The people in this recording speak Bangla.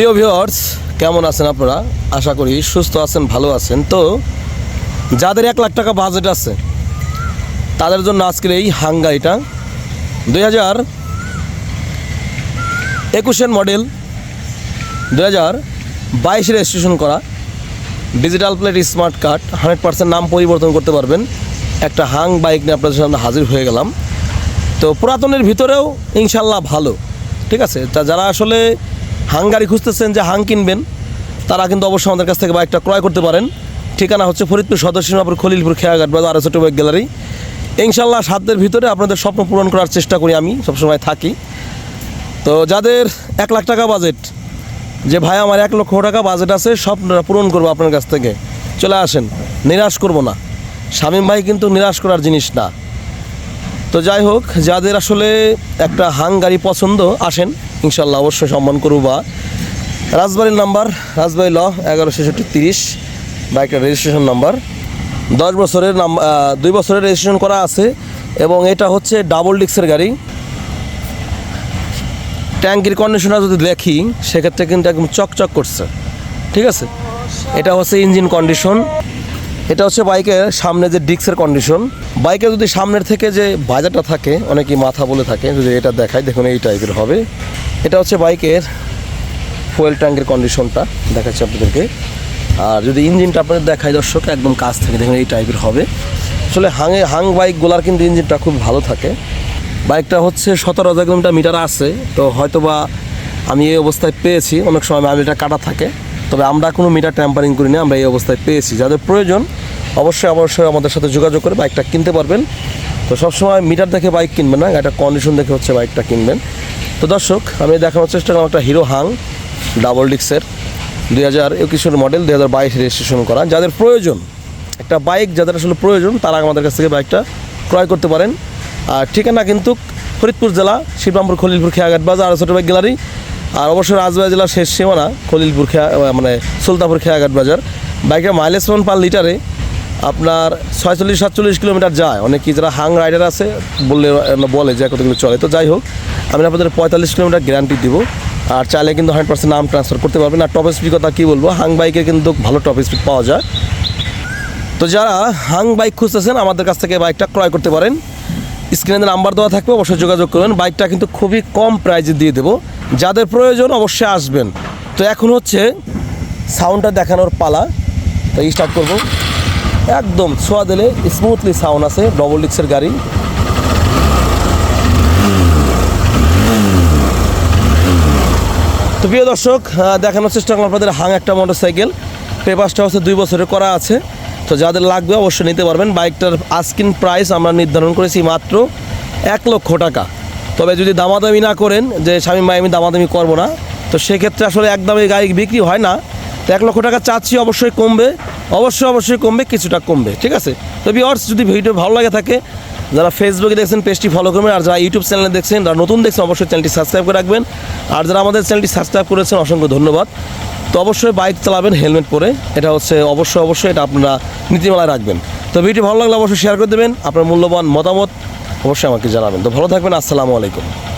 প্রিয় ভিউয়ার্স কেমন আছেন আপনারা? আশা করি সুস্থ আছেন, ভালো আছেন। তো, যাদের এক লাখ টাকা বাজেট আছে, তাদের জন্য আজকের এই হাঙ্গাইটা দুই হাজার একুশের মডেল দুই হাজার বাইশে রেজিস্ট্রেশন করা। Digital plate smart card hundred percent নাম পরিবর্তন করতে পারবেন। একটা হাং বাইক নিয়ে আপনাদের সামনে হাজির হয়ে গেলাম। তো পুরাতনের ভিতরেও ইনশাল্লাহ ভালো। ঠিক আছে? তা যারা আসলে হাং গাড়ি খুঁজতেছেন যে হাং কিনবেন, তারা কিন্তু অবশ্যই আমাদের কাছ থেকে বাইকটা ক্রয় করতে পারেন। ঠিকানা হচ্ছে ফরিদপুর সদর সিংহাপুর খলিলপুর খেয়াঘাট বাজার আরও ছোটো বাইক গ্যালারি। ইনশাল্লাহ সাধ্যের ভিতরে আপনাদের স্বপ্ন পূরণ করার চেষ্টা করি আমি, সবসময় থাকি। তো যাদের এক লাখ টাকা বাজেট যে ভাই আমার এক লক্ষ টাকা বাজেট আছে, স্বপ্নটা পূরণ করব আপনার কাছ থেকে। চলে আসেন, নিরাশ করব না। শামীম ভাই কিন্তু নিরাশ করার জিনিস না। তো যাই হোক, যাদের আসলে একটা হাং গাড়ি পছন্দ, আসেন। ইনশাল্লাহ অবশ্যই সম্মান করব বা রাজবাড়ির নাম্বার, রাজবাড়ি ল, এগারো ছেষট্টি তিরিশ, বাইকের রেজিস্ট্রেশন নাম্বার দশ বছরের নাম দুই বছরের রেজিস্ট্রেশন করা আছে এবং এটা হচ্ছে ডাবল ডিক্সের গাড়ি। ট্যাঙ্কির কন্ডিশনটা যদি দেখি, সেক্ষেত্রে কিন্তু একদম চকচক করছে। ঠিক আছে? এটা হচ্ছে ইঞ্জিন কন্ডিশন এটা হচ্ছে বাইকের সামনে যে ডিক্সের কন্ডিশন বাইকে যদি সামনের থেকে যে বাজারটা থাকে, অনেকেই মাথা বলে থাকে, যদি এটা দেখায় দেখুন এই টাইপের হবে। এটা হচ্ছে বাইকের ফুয়েল ট্যাঙ্কের কন্ডিশনটা দেখাচ্ছি আপনাদেরকে। আর যদি ইঞ্জিনটা আপনাদের দেখায় দর্শক, একদম কাছ থেকে দেখুন এই টাইপের হবে। আসলে হাঙে, হাং বাইকগুলার কিন্তু ইঞ্জিনটা খুব ভালো থাকে। বাইকটা হচ্ছে সতেরো হাজার কিলোমিটার মিটার আছে, তো হয়তো বা আমি এই অবস্থায় পেয়েছি। অনেক সময় মাইলটা কাটা থাকে, তবে আমরা কোনো মিটার ট্যাম্পারিং করিনি, আমরা এই অবস্থায় পেয়েছি। যাদের প্রয়োজন অবশ্যই অবশ্যই আমাদের সাথে যোগাযোগ করে বাইকটা কিনতে পারবেন। তো সবসময় মিটার দেখে বাইক কিনবেন না একটা কন্ডিশন দেখে হচ্ছে বাইকটা কিনবেন। তো দর্শক, আমি দেখানোর চেষ্টা করলাম একটা হিরো হাং ডাবল ডিক্সের দুই হাজার একুশের মডেল দুই হাজার বাইশ রেজিস্ট্রেশন করা। যাদের প্রয়োজন, একটা বাইক যাদের আসলে প্রয়োজন, তারা আমাদের কাছ থেকে বাইকটা ক্রয় করতে পারেন। আর ঠিকানা কিন্তু ফরিদপুর জেলা, শিবরামপুর খলিলপুর খেয়াঘাট বাজার আর ছোটো বাইক গ্যালারি আর অবশ্যই রাজবাড়ি জেলার শেষ সীমানা খলিলপুর খেয়া মানে সুলতাপুর খেয়াঘাট বাজার। বাইকের মাইলেজ পান পার লিটারে আপনার ছয়চল্লিশ, সাতচল্লিশ কিলোমিটার যায়। অনেকেই যারা হাং রাইডার আছে, বললে বলে যে কতগুলো চলে। তো যাই হোক, আমি আপনাদের পঁয়তাল্লিশ কিলোমিটার গ্যারান্টি দিব। আর চাইলে কিন্তু হান্ড্রেড পার্সেন্ট নাম ট্রান্সফার করতে পারবেন। আর টপ স্পিড কথা কী বলব, হাং বাইকে কিন্তু ভালো টপ স্পিড পাওয়া যায়। তো যারা হাং বাইক খুঁজতেছেন, আমাদের কাছ থেকে বাইকটা ক্রয় করতে পারেন। স্ক্রিনে নাম্বার দেওয়া থাকবে, অবশ্যই যোগাযোগ করবেন বাইকটা কিন্তু খুবই কম প্রাইজে দিয়ে দেবো। যাদের প্রয়োজন, অবশ্যই আসবেন। তো এখন হচ্ছে সাউন্ডটা দেখানোর পালা। তো স্টার্ট করব। একদম ছোঁয়া দিলে স্মুথলি সাউন্ড আছে ডবল ডিক্সের গাড়ি। তো প্রিয় দর্শক দেখানোর চেষ্টা করলাম আপনাদের হাং একটা মোটর সাইকেল পেপারসটা হচ্ছে দুই বছরের করা আছে। তো যাদের লাগবে অবশ্যই নিতে পারবেন। বাইকটার আস্কিন প্রাইস আমরা নির্ধারণ করেছি মাত্র এক লক্ষ টাকা। তবে যদি দামাদামি না করেন, যে স্বামী ভাই, আমি দামাদামি করব না, তো সেক্ষেত্রে আসলে একদমই গাড়ি বিক্রি হয় না। তো এক লক্ষ টাকা চাচ্ছি, অবশ্যই কমবে। অবশ্যই অবশ্যই কমবে, কিছুটা কমবে, ঠিক আছে? তো ভিওর্স যদি ভিডিও ভালো লাগে থাকে, যারা ফেসবুকে দেখছেন, পেজটি ফলো করবেন, আর যারা ইউটিউব চ্যানেলে দেখছেন, যারা নতুন দেখছেন, অবশ্যই চ্যানেলটি সাবস্ক্রাইব করে রাখবেন। আর যারা আমাদের চ্যানেলটি সাবস্ক্রাইব করেছেন, অসংখ্য ধন্যবাদ। তো অবশ্যই বাইক চালাবেন হেলমেট পরে। এটা হচ্ছে অবশ্যই অবশ্যই এটা আপনারা নীতিমালায় রাখবেন। তো ভিডিও ভালো লাগলে অবশ্যই শেয়ার করে দেবেন। আপনার মূল্যবান মতামত অবশ্যই আমাকে জানাবেন। তো ভালো থাকবেন, আসসালামু আলাইকুম।